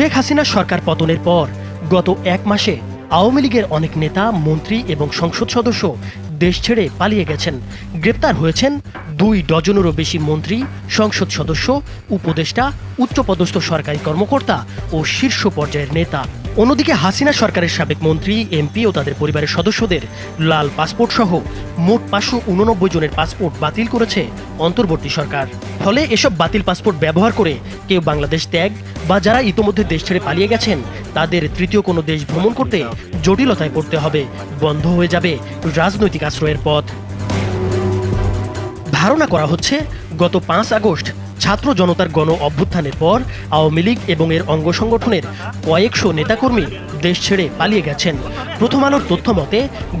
শেখ হাসিনা সরকার পতনের পর গত এক মাসে আওয়ামী লীগের অনেক নেতা, মন্ত্রী এবং সংসদ সদস্য দেশ ছেড়ে পালিয়ে গেছেন। গ্রেপ্তার হয়েছেন দুই ডজনেরও বেশি মন্ত্রী, সংসদ সদস্য, উপদেষ্টা, উচ্চপদস্থ সরকারি কর্মকর্তা ও শীর্ষ পর্যায়ের নেতা। অন্যদিকে হাসিনা সরকারের সাবেক মন্ত্রী, এমপি ও তাদের পরিবারের সদস্যদের লাল পাসপোর্ট সহ মোট পাঁচশো উননব্বই জনের পাসপোর্ট বাতিল করেছে অন্তর্বর্তী সরকার। ফলে এসব বাতিল পাসপোর্ট ব্যবহার করে কেউ বাংলাদেশ ত্যাগ বা যারা ইতোমধ্যে দেশ ছেড়ে পালিয়ে গেছেন, তাদের তৃতীয় কোনো দেশ ভ্রমণ করতে জটিলতায় পড়তে হবে। বন্ধ হয়ে যাবে রাজনৈতিক আশ্রয়ের পথ। ধারণা করা হচ্ছে, গত পাঁচ আগস্ট ছাত্র জনতার গণ অভ্যুত্থানের পর আওয়ামী লীগ এবং এর অঙ্গ সংগঠনের কয়েকশো নেতাকর্মী দেশ ছেড়ে পালিয়ে গেছেন। প্রথম আলোর তথ্য মতে,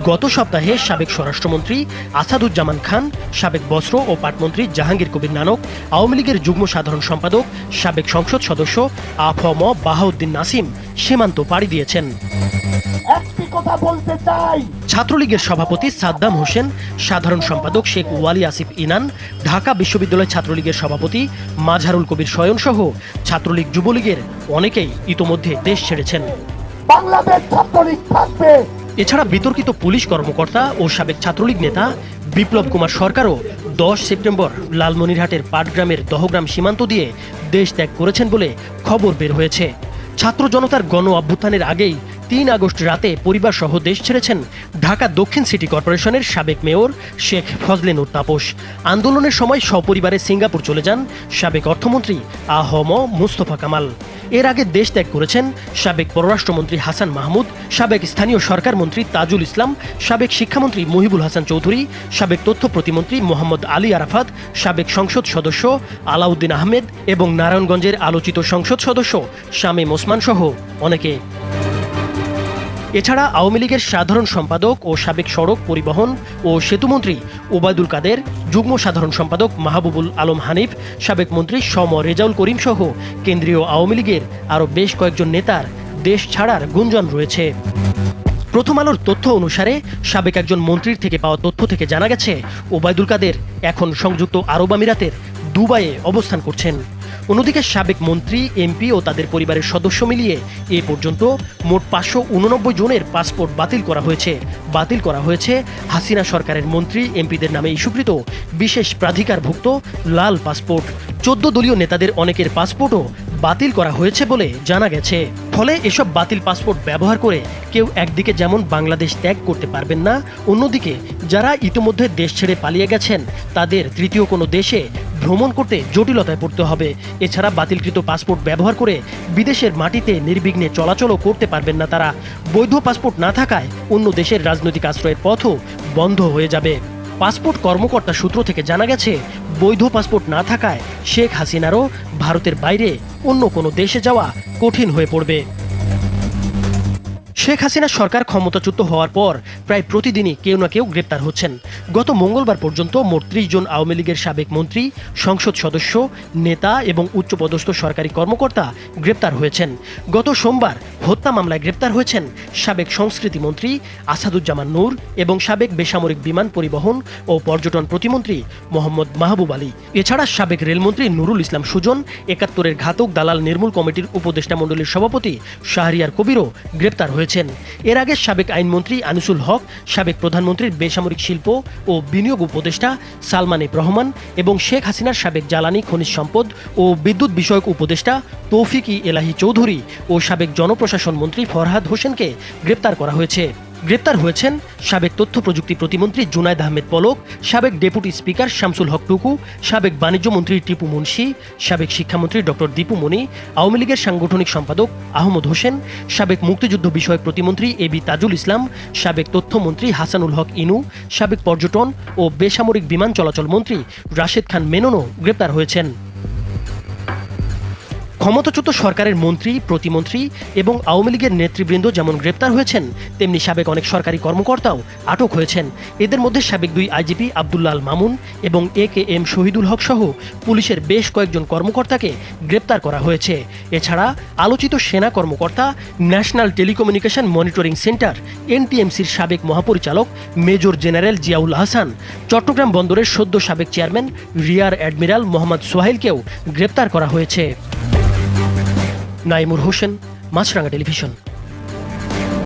গত সপ্তাহে সাবেক স্বরাষ্ট্রমন্ত্রী আসাদুজ্জামান খান, সাবেক বস্ত্র ও পাটমন্ত্রী জাহাঙ্গীর কবির নানক, আওয়ামী লীগের যুগ্ম সাধারণ সম্পাদক, সাবেক সংসদ সদস্য আফম বাহাউদ্দিন নাসিম সীমান্ত পাড়ি দিয়েছেন। কথা বলতে চাই। ছাত্রলীগের সভাপতি সাদ্দাম হোসেন সাধারণ সম্পাদক শেখ ওয়ালি আসিফ ইনান ঢাকা বিশ্ববিদ্যালয় ছাত্রলীগের সভাপতি মাঝারুল কবির শয়ন সহ ছাত্রলীগ যুবলীগের অনেকেই ইতোমধ্যে দেশ ছেড়েছেন। বাংলাদেশ ছাত্রলীগ থাকবে। এছাড়া বিতর্কিত পুলিশ কর্মকর্তা ও সাবেক ছাত্রলীগ নেতা বিপ্লব কুমার সরকারও দশ সেপ্টেম্বর লালমনিরহাটের পাটগ্রামের দহগ্রাম সীমান্ত দিয়ে দেশ ত্যাগ করেছেন বলে খবর বের হয়েছে। ছাত্র জনতার গণ অভ্যুত্থানের আগেই তিন আগস্ট রাতে পরিবার সহ দেশ ছেড়েছেন ঢাকা দক্ষিণ সিটি কর্পোরেশনের সাবেক মেয়র শেখ ফজলে নুর তাপস। আন্দোলনের সময় সপরিবারে সিঙ্গাপুর চলে যান সাবেক অর্থমন্ত্রী আহম মুস্তফা কামাল। এর আগে দেশ ত্যাগ করেছেন সাবেক পররাষ্ট্রমন্ত্রী হাসান মাহমুদ, সাবেক স্থানীয় সরকার মন্ত্রী তাজুল ইসলাম, সাবেক শিক্ষামন্ত্রী মহিবুল হাসান চৌধুরী, সাবেক তথ্য প্রতিমন্ত্রী মোহাম্মদ আলী আরাফাত, সাবেক সংসদ সদস্য আলাউদ্দিন আহমেদ এবং নারায়ণগঞ্জের আলোচিত সংসদ সদস্য শামীম ওসমান সহ অনেকে। এছাড়া আওয়ামী লীগের সাধারণ সম্পাদক ও সাবেক সড়ক পরিবহন ও সেতুমন্ত্রী ওবায়দুল কাদের, যুগ্ম সাধারণ সম্পাদক মাহবুবুল আলম হানিফ, সাবেক মন্ত্রী সম রেজাউল করিম সহ কেন্দ্রীয় আওয়ামী লীগের আরও বেশ কয়েকজন নেতার দেশ ছাড়ার গুঞ্জন রয়েছে। প্রথম আলোর তথ্য অনুসারে সাবেক একজন মন্ত্রীর থেকে পাওয়া তথ্য থেকে জানা গেছে ওবায়দুল কাদের এখন সংযুক্ত আরব আমিরাতের দুবাইয়ে অবস্থান করছেন। অন্যদিকে সাবেক মন্ত্রী, এমপি ও তাদের পরিবারের সদস্য মিলিয়ে এ পর্যন্ত মোট পাঁচশো উননব্বই জনের পাসপোর্ট বাতিল করা হয়েছে। বাতিল করা হয়েছে হাসিনা সরকারের মন্ত্রী, এমপিদের নামে ইস্যুকৃত বিশেষ প্রাধিকারভুক্ত লাল পাসপোর্ট। চোদ্দ দলীয় নেতাদের অনেকের পাসপোর্টও বাতিল করা হয়েছে বলে জানা গেছে। ফলে এসব বাতিল পাসপোর্ট ব্যবহার করে কেউ একদিকে যেমন বাংলাদেশ ত্যাগ করতে পারবেন না, অন্যদিকে যারা ইতিমধ্যে দেশ ছেড়ে পালিয়ে গেছেন, তাদের তৃতীয় কোনো দেশে ভ্রমণ করতে জটিলতায় পড়তে হবে। এছাড়া বাতিলকৃত পাসপোর্ট ব্যবহার করে বিদেশের মাটিতে নির্বিঘ্নে চলাচলও করতে পারবেন না তারা। বৈধ পাসপোর্ট না থাকায় অন্য দেশের রাজনৈতিক আশ্রয়ের পথও বন্ধ হয়ে যাবে। পাসপোর্ট কর্মকর্তা সূত্র থেকে জানা গেছে, বৈধ পাসপোর্ট না থাকায় শেখ হাসিনারও ভারতের বাইরে অন্য কোনো দেশে যাওয়া কঠিন হয়ে পড়বে। শেখ হাসিনা সরকার ক্ষমতাচ্যুত হওয়ার পর প্রায় প্রতিদিনই কেউ না কেউ গ্রেপ্তার হচ্ছেন। গত মঙ্গলবার পর্যন্ত মোট ত্রিশ জন আওয়ামী লীগের সাবেক মন্ত্রী, সংসদ সদস্য, নেতা এবং উচ্চপদস্থ সরকারি কর্মকর্তা গ্রেপ্তার হয়েছেন। গত সোমবার হত্যা মামলায় গ্রেপ্তার হয়েছেন সাবেক সংস্কৃতি মন্ত্রী আসাদুজ্জামান নূর এবং সাবেক বেসামরিক বিমান পরিবহন ও পর্যটন প্রতিমন্ত্রী মোহাম্মদ মাহবুব আলী। এছাড়া সাবেক রেলমন্ত্রী নুরুল ইসলাম সুজন, একাত্তরের ঘাতক দালাল নির্মূল কমিটির উপদেষ্টা মণ্ডলীর সভাপতি শাহরিয়ার কবিরও গ্রেপ্তার হয়েছেন। এর আগে সাবেক আইনমন্ত্রী আনিসুল হক, সাবেক প্রধানমন্ত্রীর বেসামরিক শিল্প ও বিনিয়োগ উপদেষ্টা সালমান রহমান এবং শেখ হাসিনার সাবেক জ্বালানি, খনিজ সম্পদ ও বিদ্যুৎ বিষয়ক উপদেষ্টা তৌফিক ই এলাহি চৌধুরী ও সাবেক জনপ্রশাসন মন্ত্রী ফরহাদ হোসেনকে গ্রেপ্তার করা হয়েছে। গ্রেপ্তার হয়েছেন সাবেক তথ্য প্রযুক্তি প্রতিমন্ত্রী জুনায়দ আহমেদ পলক, সাবেক ডেপুটি স্পিকার শামসুল হক টুকু, সাবেক বাণিজ্য মন্ত্রী টিপু মুন্সি, সাবেক শিক্ষামন্ত্রী ডক্টর দীপু মনি, আওয়ামী লীগের সাংগঠনিক সম্পাদক আহমদ হোসেন, সাবেক মুক্তিযুদ্ধ বিষয়ক প্রতিমন্ত্রী এ বি তাজুল ইসলাম, সাবেক তথ্যমন্ত্রী হাসানুল হক ইনু, সাবেক পর্যটন ও বেসামরিক বিমান চলাচল মন্ত্রী রাশেদ খান মেননও গ্রেপ্তার হয়েছেন। ক্ষমতাচ্যুত সরকারের মন্ত্রী, প্রতিমন্ত্রী এবং আওয়ামী লীগের নেতৃবৃন্দ যেমন গ্রেপ্তার হয়েছেন, তেমনি সাবেক অনেক সরকারি কর্মকর্তাও আটক হয়েছেন। এদের মধ্যে সাবেক দুই আইজিপি আবদুল্লাল মামুন এবং এ কে এম শহীদুল হক সহ পুলিশের বেশ কয়েকজন কর্মকর্তাকে গ্রেপ্তার করা হয়েছে। এছাড়া আলোচিত সেনা কর্মকর্তা, ন্যাশনাল টেলিকমিউনিকেশন মনিটরিং সেন্টার এনটিএমসির সাবেক মহাপরিচালক মেজর জেনারেল জিয়াউল হাসান, চট্টগ্রাম বন্দরের সদ্য সাবেক চেয়ারম্যান রিয়ার অ্যাডমিরাল মোহাম্মদ সোহাইলকেও গ্রেপ্তার করা হয়েছে। নাইমুর হোসেন মাছরাঙ্গা টেলিভিশন।